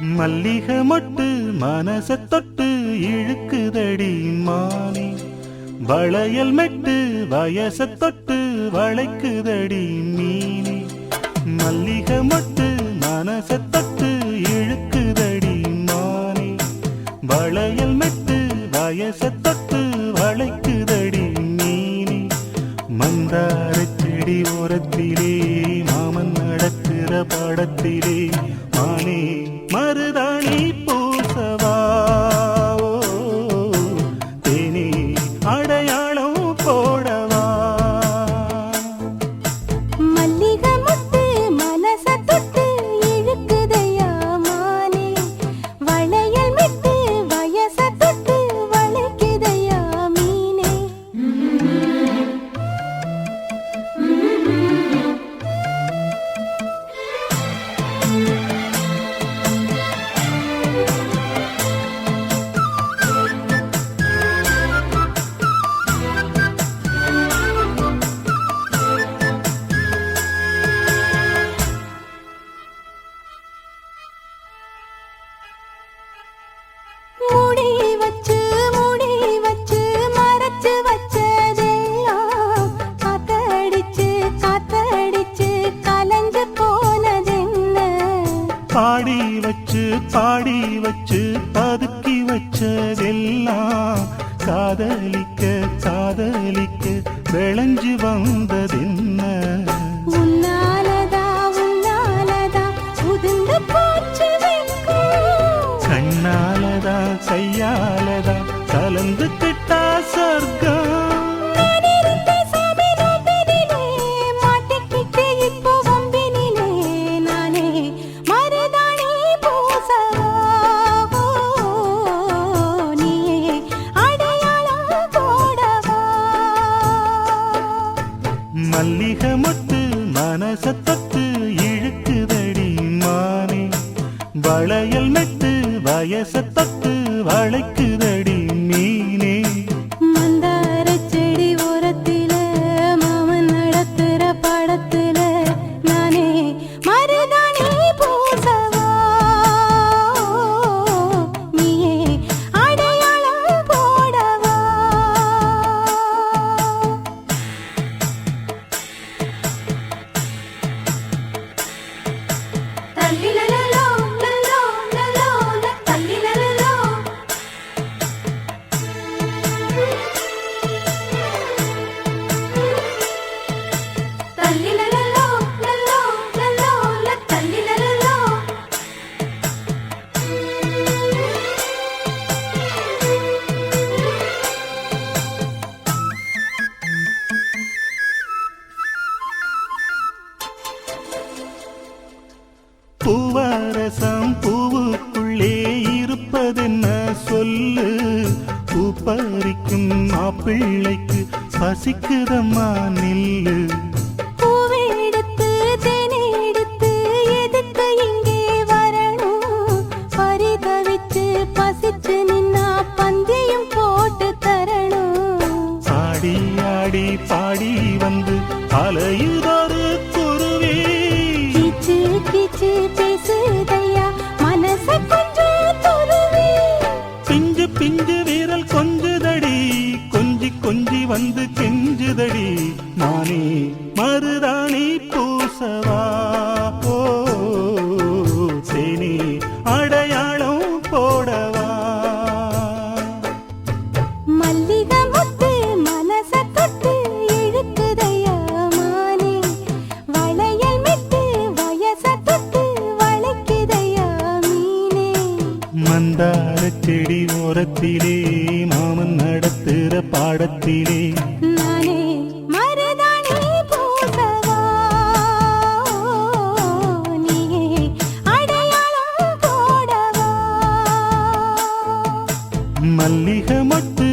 மல்லிக மொட்டு மனச தொட்டு இழுக்குதடி மானே வளையல் மெட்டு வயச தொட்டு வளைக்குதடி மீனி மல்லிக மொட்டு மனச தொட்டு இழுக்குதடி மானே வளையல் மெட்டு வயச தொட்டு வளைக்குதடி மீனி மந்தார செடி ஓரத்திலே மாமன் நடக்கிற படத்திலே மானே. மருதாணி பாடி வச்சு பதுக்கி வச்சதெல்லாம் காதலிக்க காதலிக்க விளைஞ்சு வந்ததென்ன. கண்ணாலதா கையாலதா கலந்து கிட்டா சொர்க்கம் மல்லிகை முத்து மனச தொட்டு இழுக்குதடி மானே. வளையல் மெட்டு வயச தொட்டு வளைக்குதடி பூவரசம் பூவுக்குள்ளே இருப்பதென்ன சொல்லு? பூ பறிக்கும் மாப்பிள்ளைக்கு பசிக்குதம்மா நில்லு. பூவெடுத்து தேனெடுத்து எதுக்கு வந்து கெஞ்சுதடி. நானே மருதாணி பூசவா. ஓ தேனி அடையாளம் போடவா. மல்லிகா மந்தார செடி ஓரத்திலே மாமன் நடத்துற பாடத்திலே. மல்லிகை மொட்டு